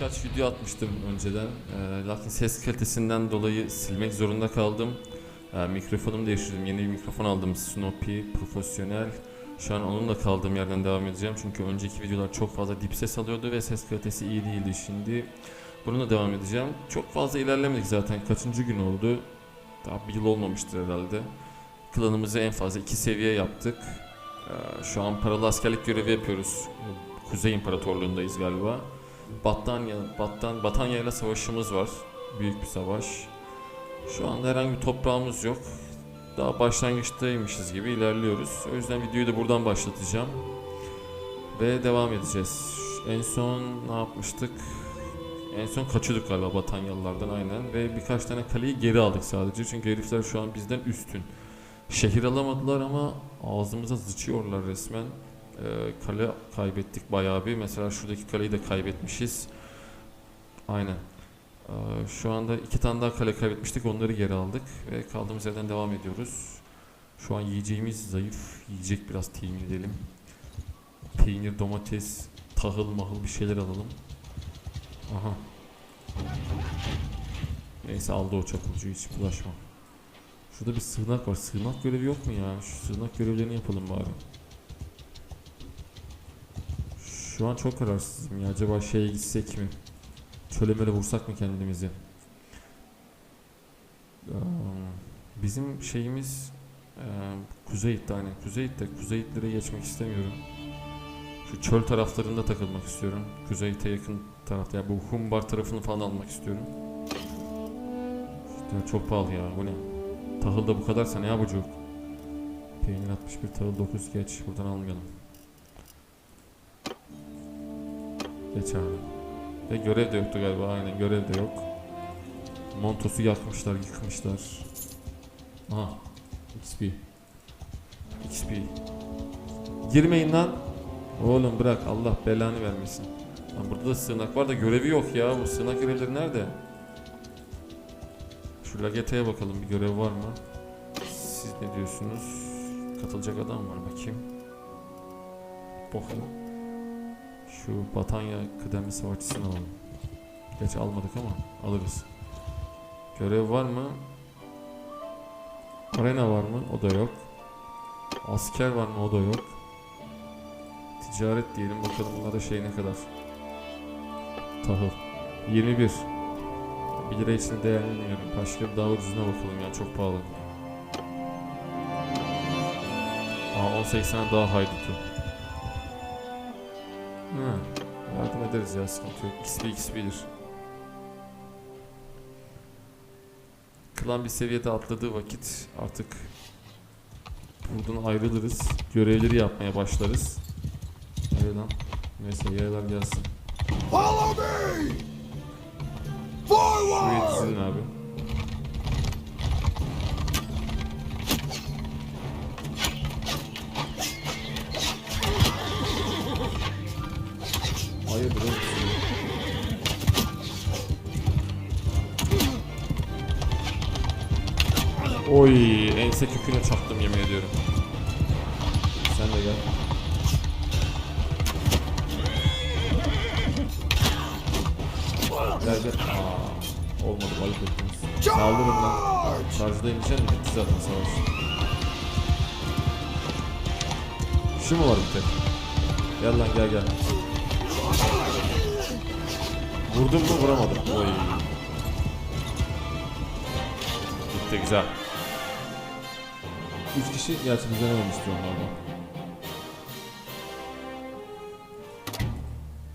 birkaç video atmıştım önceden. Ee, lakin ses kalitesinden dolayı silmek zorunda kaldım. Ee, mikrofonumu değiştirdim. Yeni bir mikrofon aldım. Snoopy Profesyonel. Şu an onunla kaldığım yerden devam edeceğim. Çünkü önceki videolar çok fazla dip ses alıyordu ve ses kalitesi iyi değildi. Şimdi bununla devam edeceğim. Çok fazla ilerlemedik zaten. Kaçıncı gün oldu? Daha bir yıl olmamıştır herhalde. Klanımızı en fazla iki seviye yaptık. Ee, şu an paralı askerlik görevi yapıyoruz. Kuzey İmparatorluğundayız galiba. Battanya, Battan, Batanya ile savaşımız var. Büyük bir savaş. Şu anda herhangi bir toprağımız yok. Daha başlangıçtaymışız gibi ilerliyoruz. O yüzden videoyu da buradan başlatacağım. Ve devam edeceğiz. En son ne yapmıştık? En son kaçıyorduk galiba Batanyalılardan aynen. Ve birkaç tane kaleyi geri aldık sadece. Çünkü herifler şu an bizden üstün. Şehir alamadılar ama ağzımıza sıçıyorlar resmen. Ee, kale kaybettik bayağı bir. Mesela şuradaki kaleyi de kaybetmişiz. Aynen. Ee, şu anda iki tane daha kale kaybetmiştik. Onları geri aldık ve kaldığımız yerden devam ediyoruz. Şu an yiyeceğimiz zayıf. Yiyecek biraz temin edelim. Peynir, domates, tahıl mahıl bir şeyler alalım. Aha. Neyse aldı o çapulcuyu hiç bulaşma. Şurada bir sığınak var. Sığınak görevi yok mu ya? Şu sığınak görevlerini yapalım bari. Şu an çok kararsızım ya. Acaba şeye gitsek mi? Çöle möle vursak mı kendimizi? Ee, Bizim şeyimiz e, Kuzeyit'te hani Kuzeyit'te Kuzeyitlere geçmek istemiyorum. Şu çöl taraflarında takılmak istiyorum. Kuzeyit'e yakın tarafta. Yani bu Humbar tarafını falan almak istiyorum. İşte çok pahalı ya bu ne? Tahıl da bu kadarsa ne yapacak? Peynir 61 tahıl 9 geç. Buradan almayalım. Geç. Ve görev de yoktu galiba aynen görev de yok. Montos'u yakmışlar, yıkmışlar. Aha. XP. XP. Girmeyin lan. Oğlum bırak Allah belanı vermesin. Lan burada da sığınak var da görevi yok ya. Bu sığınak görevleri nerede? Şu Lagete'ye bakalım bir görev var mı? Siz ne diyorsunuz? Katılacak adam var bakayım. Bakayım. Şu Batanya kıdemli savaşçısını alalım. Geç almadık ama alırız. Görev var mı? Arena var mı? O da yok. Asker var mı? O da yok. Ticaret diyelim bakalım bunlara şey ne kadar. Tahıl. 21. 1 lira için değerlenmiyorum. Başka daha ucuzuna bakalım ya çok pahalı. Aa 18 tane daha haydutu. Ha, yardım ederiz ya sıkıntı yok. XP XP'dir. Klan bir seviyede atladığı vakit artık buradan ayrılırız. Görevleri yapmaya başlarız. Hadi lan. Neyse yaylar gelsin. Follow me! Şuraya Forward! dizilin abi. Oy ense köküne çaktım yemin ediyorum. Sen de gel. Gel gel. Aa, olmadı ayıp ettiniz. Saldırın lan. Şarjda ineceğim? Bitti zaten savaş. Şu mu var bir tek? Gel lan gel gel. Vurdum mu vuramadım. Oy. Gitti güzel. 3 kişi gerçi düzenememişti onlardan.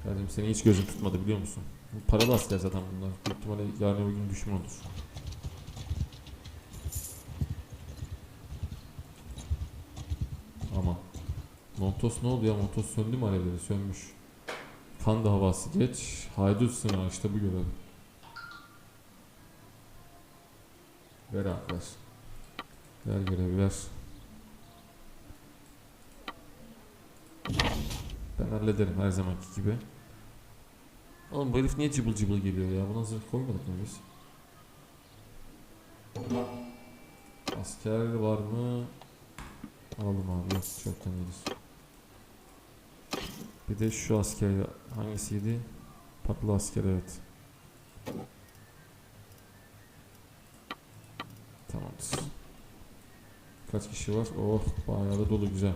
Kardeşim seni hiç gözüm tutmadı biliyor musun? Paralı asker zaten bunlar. Büyük ihtimalle yarın öbür gün düşman olur. Ama Montos ne oldu ya? Montos söndü mü alevleri? Sönmüş. Kan da havası geç. Haydut sınavı işte bu görev. Ver arkadaş. Ver görevi ver. Ben hallederim her zamanki gibi. Oğlum bu herif niye cıbıl cıbıl geliyor ya? Buna zırh koymadık mı biz? Asker var mı? Alalım abi yok çoktan iyidir. Bir de şu asker hangisiydi? Patlı asker evet. Tamamdır. Kaç kişi var? Oh bayağı da dolu güzel.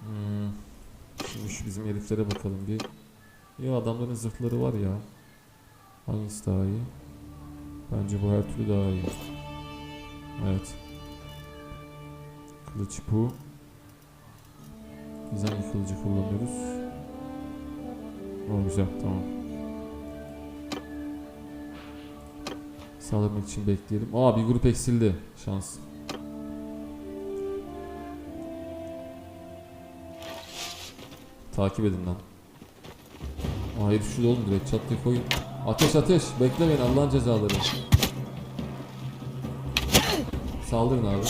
Hmm. Şu bizim heriflere bakalım bir. Ya adamların zırhları var ya. Hangisi daha iyi? Bence bu her türlü daha iyi. Evet. Kılıç bu. Biz hangi kılıcı kullanıyoruz? O güzel tamam. Saldırmak için bekleyelim. Aa bir grup eksildi. Şans. Takip edin lan. Herif şurada oğlum direkt çat koyun. Ateş ateş. Beklemeyin Allah'ın cezaları. Saldırın abi.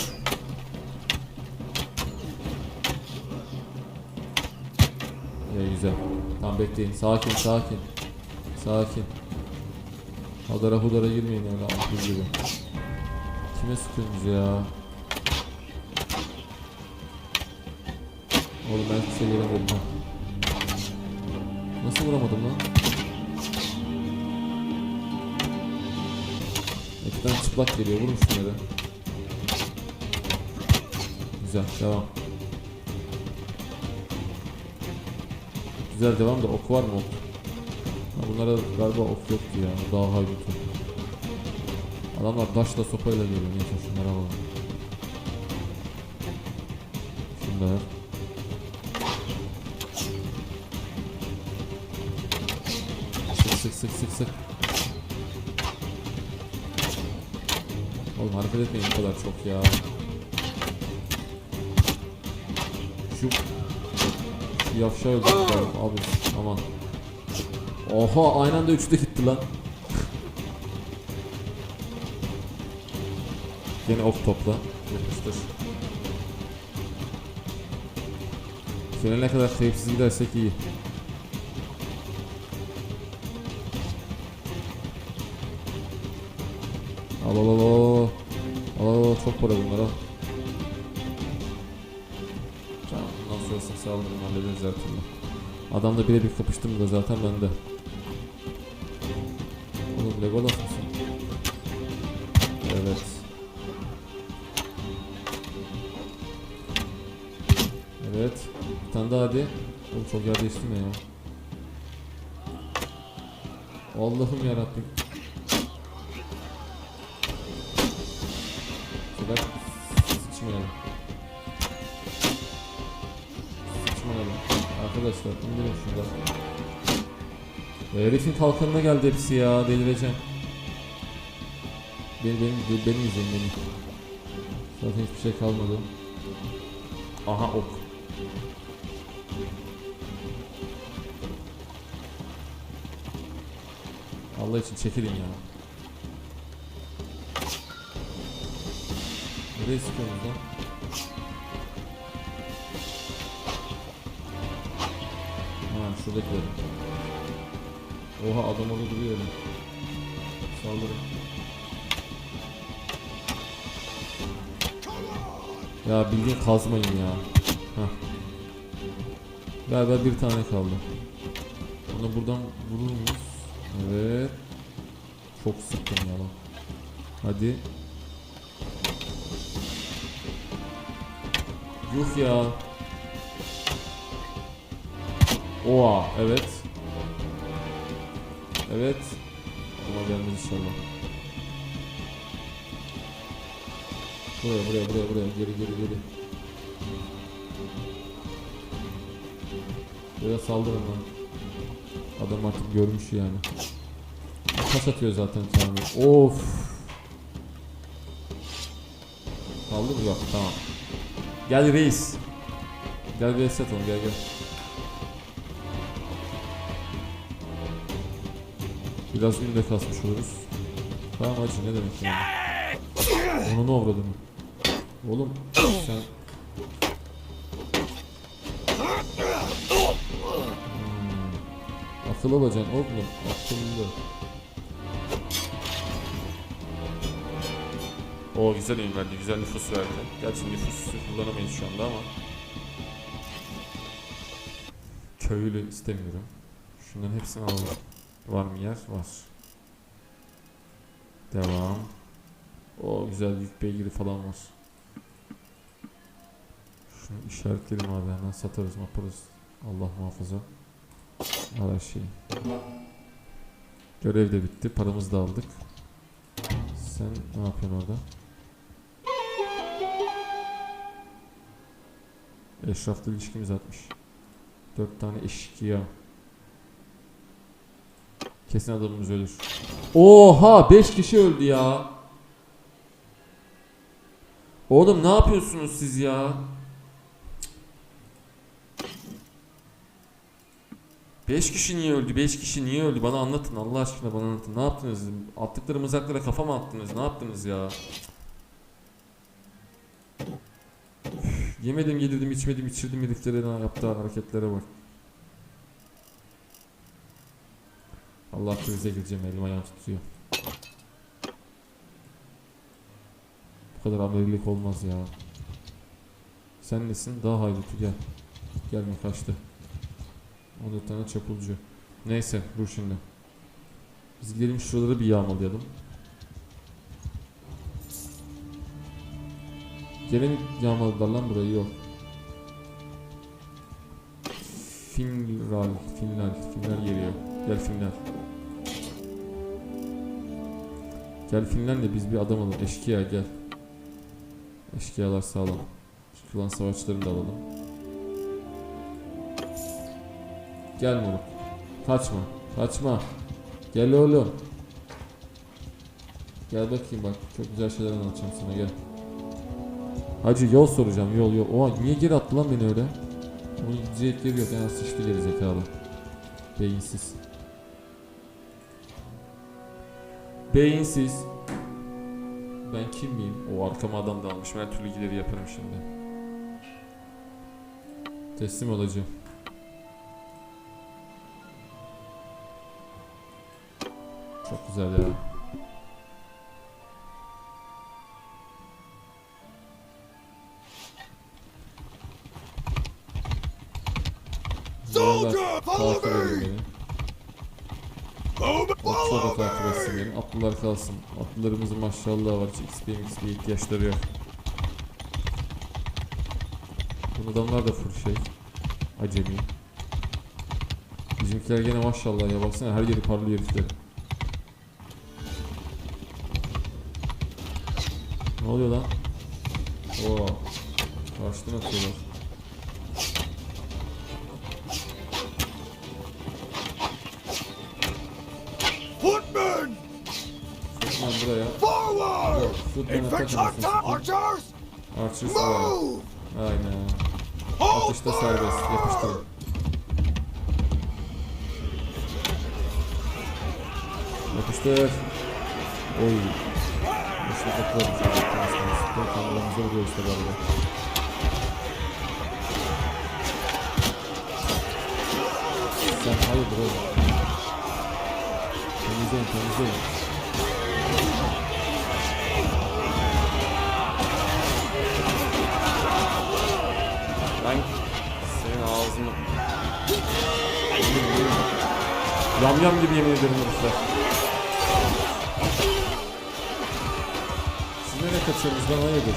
Ya güzel. Tamam bekleyin. Sakin sakin. Sakin. Hadara hudara girmeyin öyle ampul gibi. Kime sıkıyorsunuz ya? Oğlum ben hiçbir şey göremedim ha. Nasıl vuramadım lan? Tane çıplak geliyor. Vurun şunları. Güzel. Devam. Güzel devam da ok var mı ok? Bunlara galiba ok yoktu ya. Daha haydutu. Adamlar taşla sopayla geliyor. Neyse şunlara alalım. Şunlar. Sık sık sık sık sık. Oğlum hareket etmeyin bu kadar çok ya. Şu şu yavşağı öldürdük. Abi aman. Oha aynı anda üçü de gitti lan. Yine ok topla. Yapıştır. Finale kadar kayıpsız gidersek iyi. Al al al al. Al al al çok para bunlar al. Tamam bundan sonrasını sağlarım hallederiz her türlü. Adamla birebir kapıştım da zaten bende. Legolas mısın? Evet. Evet. Bir tane daha hadi. Oğlum çok yer değiştirme ya. Allah'ım yarabbim. Sefer sıçmayalım. Sıçmayalım. Arkadaşlar indirin şuradan. Herifin kalkanına geldi hepsi ya delireceğim. Beni, beni, beni izleyin beni. Zaten hiçbir şey kalmadı. Aha ok. Allah için çekilin ya. Nereye sıkıyorsunuz lan? Ha şuradakiler. Oha adam orada duruyor öyle. Ya bildiğin kazmayın ya. Hah. Galiba bir tane kaldı. Onu buradan vurur muyuz? Evet. Çok sıktım ya lan. Hadi. Yuh ya. Oha evet. Evet. Ama gelmez inşallah. Buraya buraya buraya buraya geri geri geri. Buraya saldırın lan. Adam artık görmüş yani. Taş atıyor zaten Kamil. Of. Kaldı mı? Yok tamam. Gel reis. Gel reis atalım gel gel. Biraz ün de kasmış oluruz. Tamam hacı ne demek yani. Onu ne avradın? Oğlum sen... Hmm. Akıl alacaksın oğlum. Akıllı. O güzel oyun verdi, güzel nüfus verdi. Gerçi nüfus kullanamayız şu anda ama. Köylü istemiyorum. Şunların hepsini alalım. Var mı yer? Var. Devam. O güzel yük beygiri falan var. Şunu işaretleyelim abi hemen satarız yaparız. Allah muhafaza. Her şeyi. Görev de bitti. Paramızı da aldık. Sen ne yapıyorsun orada? Eşrafla ilişkimiz atmış. Dört tane eşkıya. Kesin adamımız ölür. Oha! Beş kişi öldü ya. Oğlum ne yapıyorsunuz siz ya? Beş kişi niye öldü? Beş kişi niye öldü? Bana anlatın Allah aşkına bana anlatın. Ne yaptınız? Attıkları mızraklara kafa mı attınız? Ne yaptınız ya? Yemedim yedirdim içmedim içirdim heriflere yaptığı hareketlere bak. Allah krize gireceğim elim ayağım tutuyor. Bu kadar amelilik olmaz ya. Sen nesin? Daha haydutu gel. Gelme kaçtı. 14 tane çapulcu. Neyse dur şimdi. Biz gidelim şuraları bir yağmalayalım. Gene mi yağmaladılar lan burayı? Yok. Finral, Finral, Finral geliyor. Gel Finral. Gel Finral de biz bir adam alalım. Eşkıya gel. Eşkıyalar sağlam. Şu klan savaşlarını da alalım. Gel moruk. Kaçma. Kaçma. Gel oğlum. Gel bakayım bak. Çok güzel şeyler anlatacağım sana gel. Hacı yol soracağım yol yol. Oha niye geri attı lan beni öyle? Bunun gidecek yeri yok. Yani sıçtı geri zekalı. Beyinsiz. Beyinsiz. Ben kim miyim? O arkama adam da almış. Her türlü gideri yaparım şimdi. Teslim olacağım. Çok güzel ya. Atlılar kalsın. Atlılarımızın maşallah var. Hiç XP XP ihtiyaçları yok. Bu adamlar da full şey. Acemi. Bizimkiler gene maşallah ya baksana her yeri parlıyor herifler. Ne oluyor lan? Oo. Karşıdan atıyorlar. Anasını satayım. archers, move! Aynen. Atışta serbest. Yapıştırın. Yapıştır. Oy. Nasıl kapılarımız ağrıttınız. Dört kanalımıza vuruyor işte arada. Sen hayırdır oğlum. Temizleyin temizleyin. Ağzını... Yam yam gibi yemin ederim herifler. Siz nereye kaçıyorsunuz lan hayırdır?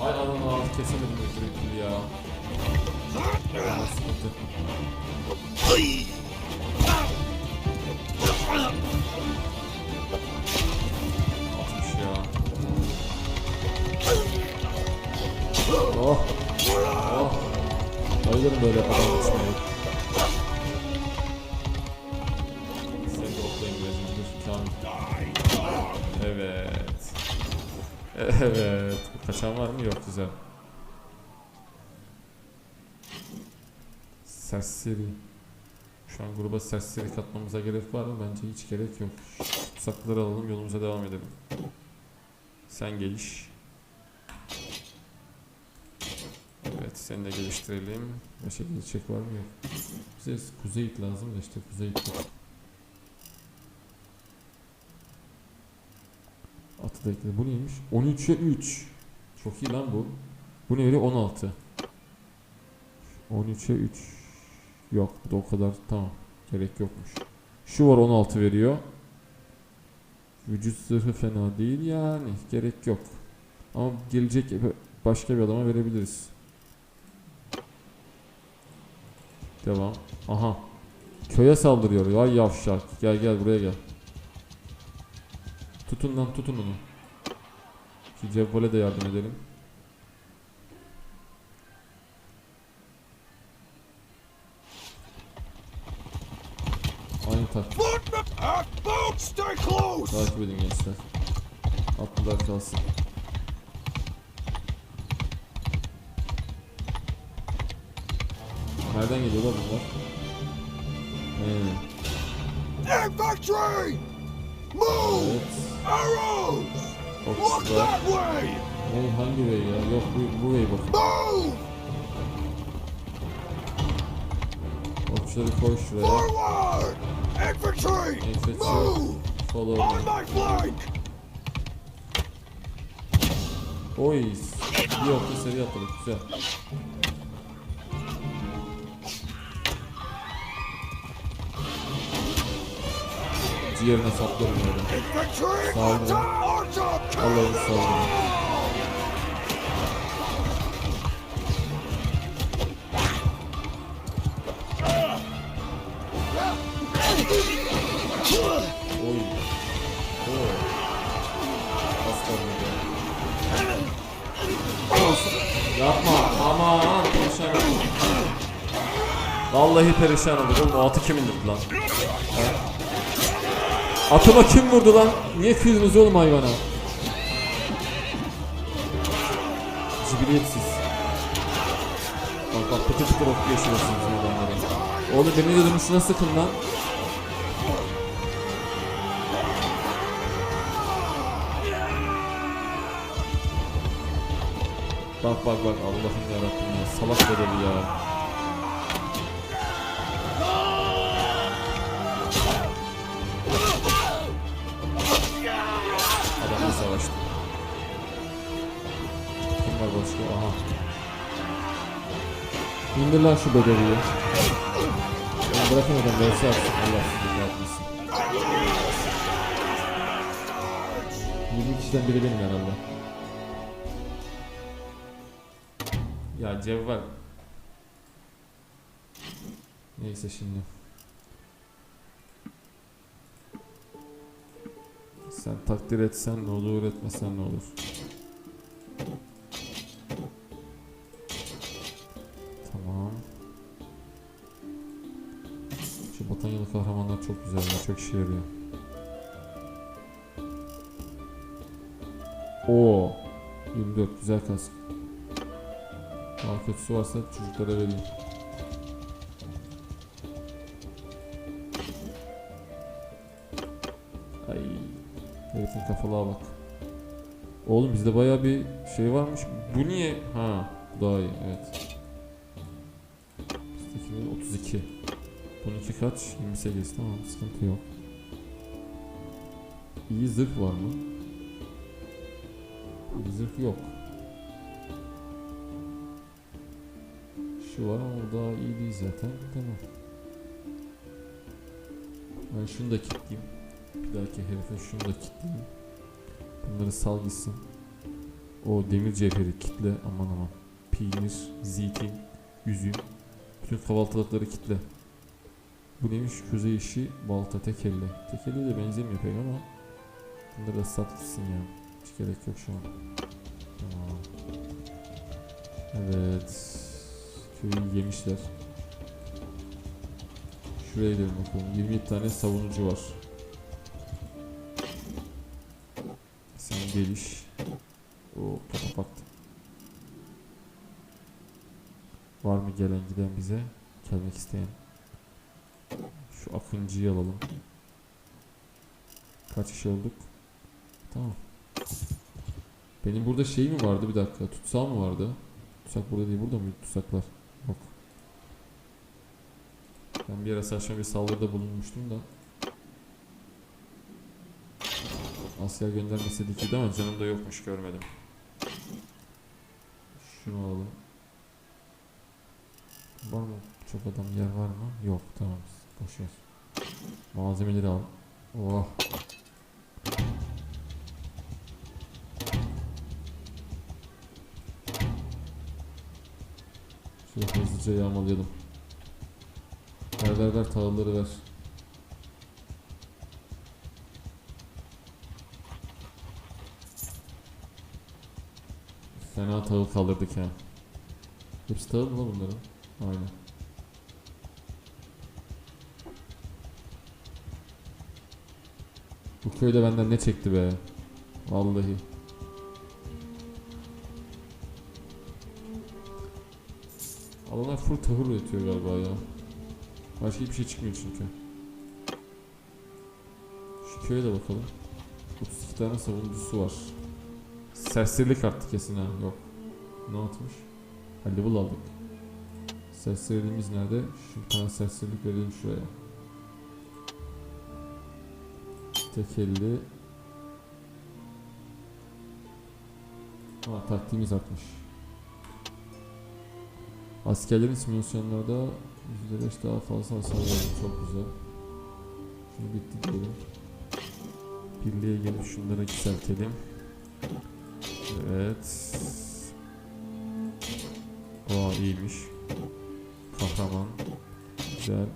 Ay anam ağzı kesemedim ötürü ya. Sıkıntı. Bayılırım böyle adam Kamil. Evet. Evet. Kaçan var mı? Yok güzel. Serseri. Şu an gruba serseri katmamıza gerek var mı? Bence hiç gerek yok. Tutsakları alalım yolumuza devam edelim. Sen geliş. Evet seni de geliştirelim. Başka gelecek var mı? Yok. Bize kuzey it lazım da işte kuzey it yok. Atı da ekledim. Bu neymiş? 13'e 3. Çok iyi lan bu. Bu ne veriyor? 16. 13'e 3. Yok bu da o kadar. Tamam. Gerek yokmuş. Şu var 16 veriyor. Vücut zırhı fena değil yani. Gerek yok. Ama gelecek başka bir adama verebiliriz. Devam. Aha. Köye saldırıyor. Vay yavşak. Gel gel buraya gel. Tutun lan tutun onu. Şu Cevval'e de yardım edelim. Aynı taktik. Takip edin gençler. Atlılar kalsın. Nereden geliyorlar bunlar? He, Infantry! Move! Arrows! Look that way! Ne hangi way ya? Yok bu, bu way bakın. Move! Okçuları koy şuraya. Forward! Infantry! Move! Follow On my flank! Oy. Bir okçu seri atladık. Güzel. Ciğerine saplarım öyle. Sağ olun. Allah'ın sağ olun. Oy. Oo. Aslanım ya. Yapma. Aman perişan oldum. Vallahi perişan oldum. Oğlum o atı kim indirdi lan? He? Atıma kim vurdu lan? Niye kızdınız oğlum hayvana? Cibiliyetsiz. Bak bak pıtır pıtır okluyor şurasını bizim adamları. Oğlum beni de dönüşüne sıkın lan. Bak bak bak Allah'ım yarabbim ya salak bedeli ya. Aha. İndir lan şu bedeliyi. Ya bırakın adam vs atsın. Allah sizi yapmasın. 20 kişiden biri benim herhalde. Ya Cevval. Neyse şimdi. Sen takdir etsen ne olur, etmesen ne olur. Şu Batanyalı kahramanlar çok güzel çok işe yarıyor. Oo, 24 güzel kask. Daha kötüsü varsa çocuklara vereyim. Ay, herifin kafalığa bak. Oğlum bizde baya bir şey varmış. Bu niye? Ha, bu daha iyi, evet. Bizdeki 32. Bununki kaç? 28, tamam sıkıntı yok. İyi zırh var mı? İyi zırh yok. Şu var ama daha iyi değil zaten. Tamam. Ben şunu da kilitleyeyim. Bir dahaki herife şunu da kilitleyeyim. Bunları sal gitsin. O demir cevheri kitle. Aman aman. Peynir, zeytin, üzüm. Bütün kahvaltılıkları kitle. Bu neymiş? Köze işi, balta, tekelle. Tekelle de benzemiyor pek ama bunları da sat gitsin ya. Hiç gerek yok şu an. Tamam. Evet. Köyü yemişler. Şuraya gidelim bakalım. 27 tane savunucu var. Sen geliş. O topa baktı. Var mı gelen giden bize? Gelmek isteyen. Şu Akıncı'yı alalım. Kaç kişi olduk? Tamam. Benim burada şey mi vardı bir dakika? Tutsağı mı vardı? Tutsak burada değil burada mı tutsaklar? Yok. Ben bir ara saçma bir saldırıda bulunmuştum da. Asker göndermesi dikiydi ama Canım da yokmuş görmedim. şunu alalım. Var mı? Çok adam yer var mı? Yok tamam. Boş ver. Malzemeleri al. Oh. Şöyle hızlıca yağmalayalım. Ver ver ver tahılları ver. Fena tahıl kaldırdık ya. Hepsi tahıl mı bunların? Aynen. Köyde benden ne çekti be? Vallahi. Adamlar full tahıl üretiyor galiba ya. Başka hiçbir şey çıkmıyor çünkü. Şu köye de bakalım. 32 tane savunucusu var. Serserilik arttı kesin ha. Yok. Ne atmış? Ha level aldık. Serseriliğimiz nerede? Şu bir tane serserilik verelim şuraya. Tek elli. Ha taktiğimiz artmış. Askerlerin simülasyonlarda %5 daha fazla hasar veriyor. Çok güzel. Şimdi bitti diyelim. Birliğe gelip şunları yükseltelim. Evet. O iyiymiş. Kahraman. Güzel.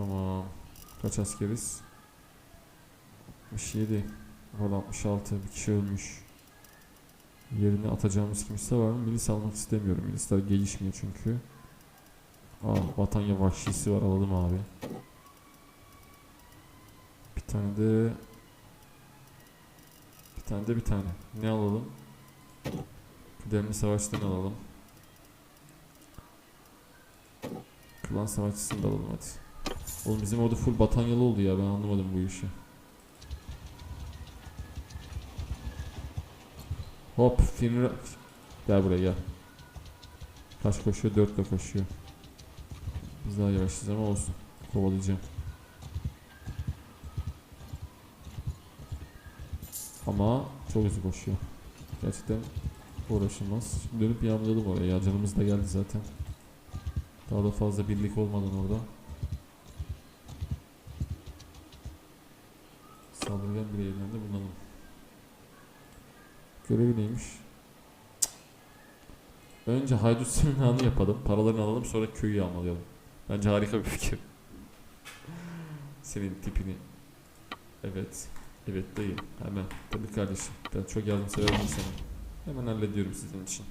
Tamam. Kaç askeriz? 67. Valla 66. Bir kişi ölmüş. Yerine atacağımız kimse var mı? Milis almak istemiyorum. Milisler gelişmiyor çünkü. Aa, Vatanya vahşisi var. Alalım abi. Bir tane de bir tane de bir tane. Ne alalım? Kıdemli savaştan alalım. Klan savaşçısını da alalım hadi. Oğlum bizim orada full batanyalı oldu ya ben anlamadım bu işi. Hop Finra... Gel buraya gel. Kaç koşuyor? 4 koşuyor. Biz daha yavaşız ama olsun. Kovalayacağım. Ama çok hızlı koşuyor. Gerçekten uğraşılmaz. Şimdi dönüp yağmalayalım oraya. Ya canımız da geldi zaten. Daha da fazla birlik olmadan orada. Bir yerlerinde bulunalım. Görevi neymiş? Önce haydut seminanı yapalım. Paralarını alalım sonra köyü yağmalayalım. Bence harika bir fikir. Senin tipini. Evet. Evet dayı. Hemen. Tabii kardeşim. Ben çok yardımsever insanım. Hemen hallediyorum sizin için.